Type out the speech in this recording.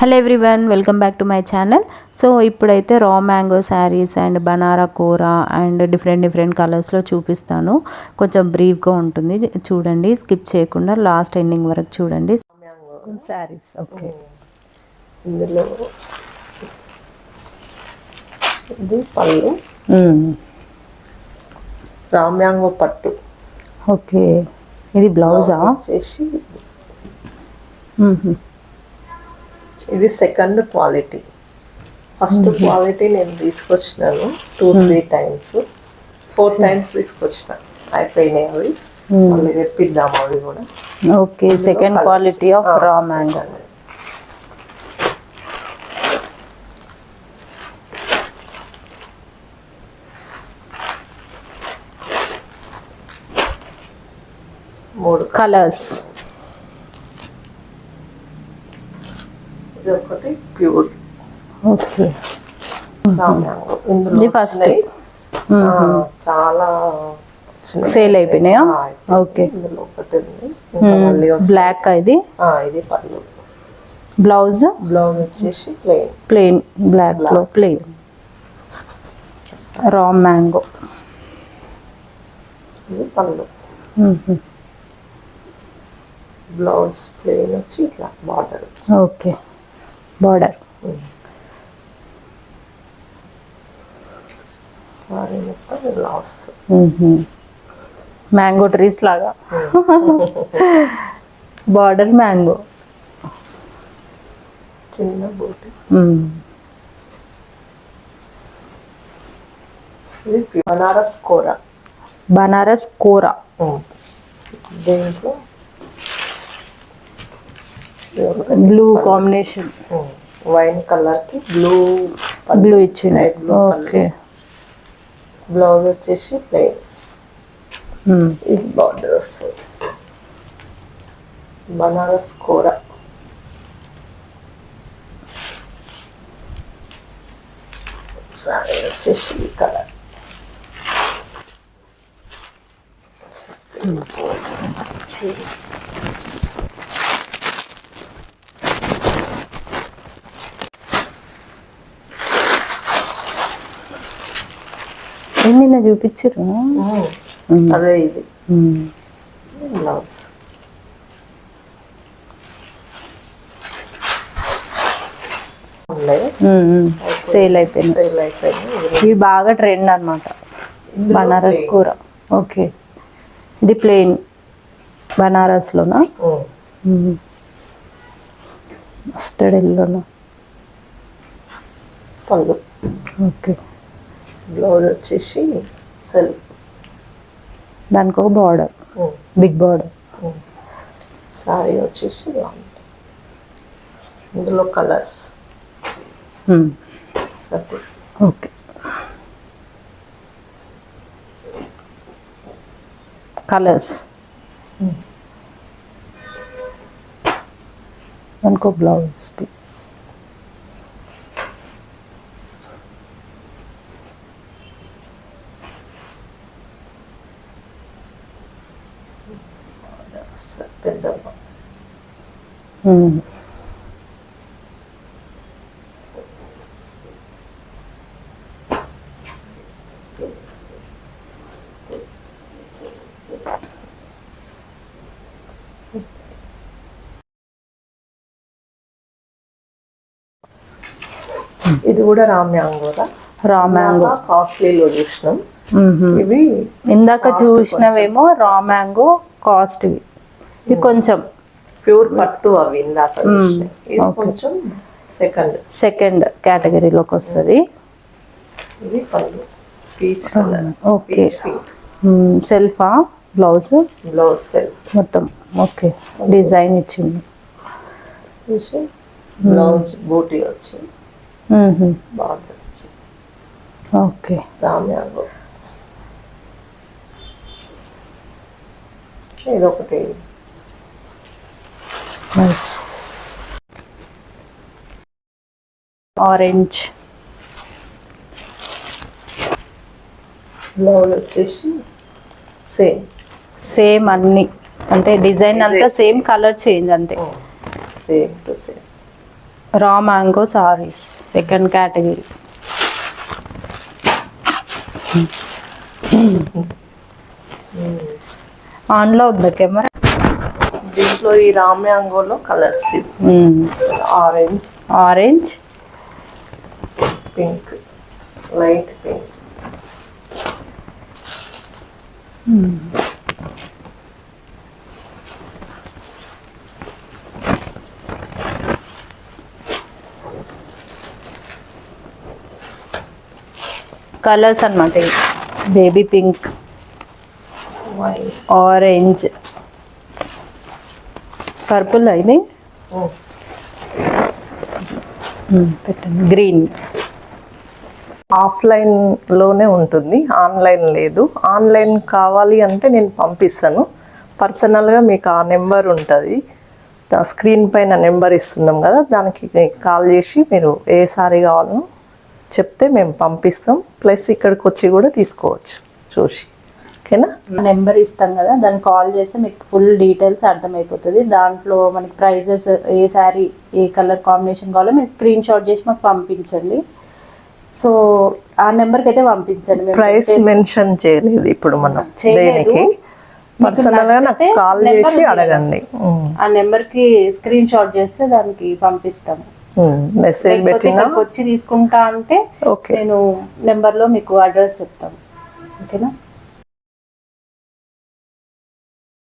Hello everyone welcome back to my channel. So ఇప్పుడైతే raw mango saris and బనారా కూర and different different కలర్స్లో చూపిస్తాను. కొంచెం బ్రీఫ్గా ఉంటుంది. చూడండి స్కిప్ చేయకుండా లాస్ట్ ఎండింగ్ వరకు చూడండి. శారీస్ ఓకే ఇందులో ఇది పళ్ళు. రామ్యాంగో పట్టు. ఓకే. ఇది బ్లౌజా? వచ్చేసి ఇది సెకండ్ క్వాలిటీ. ఫస్ట్ క్వాలిటీ నేను తీసుకొచ్చినాను two three times. Four times తీసుకొచ్చిన. అయిపోయినాయి అవి. మళ్ళీ తెప్పిద్దాం అవి కూడా. Okay second quality of raw mango మూడు కలర్స్ ఇది ఒకటి ప్యూర్ ఓకే ఇది చాలా. సేల్ అయిపోయినాయా. ఓకే. బ్లాక్ ఇది? ఆ, ఇది పళ్ళు. బ్లౌజ్ బ్లౌజ్ వచ్చేసి ప్లెయిన్ ప్లెయిన్ బ్లాక్లో ప్లెయిన్ రా మ్యాంగో ఇది పళ్ళు. బ్లౌజ్ ప్లెయిన్ వచ్చి ఇట్లా border okay. Border. Mango trees లాగా. Border mango. చిన్న బూటి. బనారస్ కూర బనారస్ కూర దీంట్లో? బ్లూ కాంబినేషన్ వైన్ కలర్కి బ్లూ బ్లూ ఇచ్చింది. ఓకే బ్లౌజ్ వచ్చేసి ప్లెయిన్ ఇది బార్డర్ వస్తుంది. బనారస్ కూర సారీ వచ్చేసి ఈ కలర్ నిన్న చూపించారు అదే ఇది. బ్లౌజ్. సేల్ అయిపోయింది. సేల్ అయిపోయింది. ఇది ఇవి బాగా ట్రెండ్ అన్నమాట. ఇందులో బనారస్. కూర. ఓకే. ఇది ప్లెయిన్ బనారస్లోనా. మస్టర్డ్ ఎల్లోనా? ఓకే. బ్లౌజ్ వచ్చేసి సెల్ఫ్ దానికి ఒక బార్డర్ బిగ్ బార్డర్ సారీ వచ్చేసి ఇలా ఉంటుంది. ఇందులో కలర్స్ ఓకే కలర్స్ దానికి బ్లౌజ్ పీస్ పెద్ద ఇది కూడా రామ్యాంగోరా రా మ్యాంగో కాస్ట్లీలో చూసినాం. ఇవి ఇందాక చూసినవేమో రా మ్యాంగో కాస్ట్ ఇవి కొంచెం ప్యూర్ పట్టు అవి ఇందాక. ఇది. కొంచెం సెకండ్. సెకండ్ కేటగిరీలోకి వస్తుంది. ఇది పళ్ళు. Peach colour. ఓకే. సెల్ఫా? బ్లౌజ్? Blouse self. మొత్తం. ఓకే. డిజైన్ ఇచ్చింది. బ్లౌజ్ బూటీ వచ్చి మ్మ్. Border okay. రామ్యాంగో ఇదొకటి. ఆరెంజ్ బ్లౌజ్ వచ్చేసి సేమ్ సేమ్ అన్ని. అంటే డిజైన్ అంతా సేమ్ కలర్ చేంజ్ అంతే. Same to same raw mango saris second category ఆన్లో ఉందా కెమెరా? దీంట్లో ఈ రామ్యాంగోలో colours orange. Orange. Pink. Light pink. Colours అనమాట బేబీ పింక్. ఆరెంజ్. పర్పుల్ ఇది పెట్టండి. గ్రీన్. ఆఫ్లైన్లోనే ఉంటుంది. ఆన్లైన్ లేదు. ఆన్లైన్ కావాలి అంటే నేను పంపిస్తాను. పర్సనల్గా మీకు ఆ నెంబర్ ఉంటుంది. దా స్క్రీన్ పైన నెంబర్ ఇస్తున్నాం కదా దానికి కాల్ చేసి మీరు ఏ సారీ కావాలనో చెప్తే మేము పంపిస్తాం. ప్లస్ ఇక్కడికి వచ్చి కూడా తీసుకోవచ్చు. చూసి. ఓకేనా? నెంబర్ ఇస్తాం కదా దాన్ని కాల్ చేస్తే మీకు ఫుల్ డీటెయిల్స్ అర్థమైపోతుంది. దాంట్లో మనకి ప్రైజెస్ ఏ శారీ ఏ కలర్ కాంబినేషన్ కావాలో మీరు స్క్రీన్ షాట్ చేసి మాకు పంపించండి. సో ఆ నెంబర్కి అయితే పంపించండి. ప్రైస్ మెన్షన్ చేయలేదు ఇప్పుడు మనం. దేనికి? మీకు పర్సనల్గా నాకు కాల్ నెంబర్ చేసి. అడగండి. ఆ నెంబర్కి స్క్రీన్ షాట్ చేస్తే దానికి పంపిస్తాము. మెసేజ్ పెట్టినా? వచ్చి తీసుకుంటా అంటే ఓకే. నేను నెంబర్లో మీకు అడ్రస్ చెప్తాను. ఓకేనా?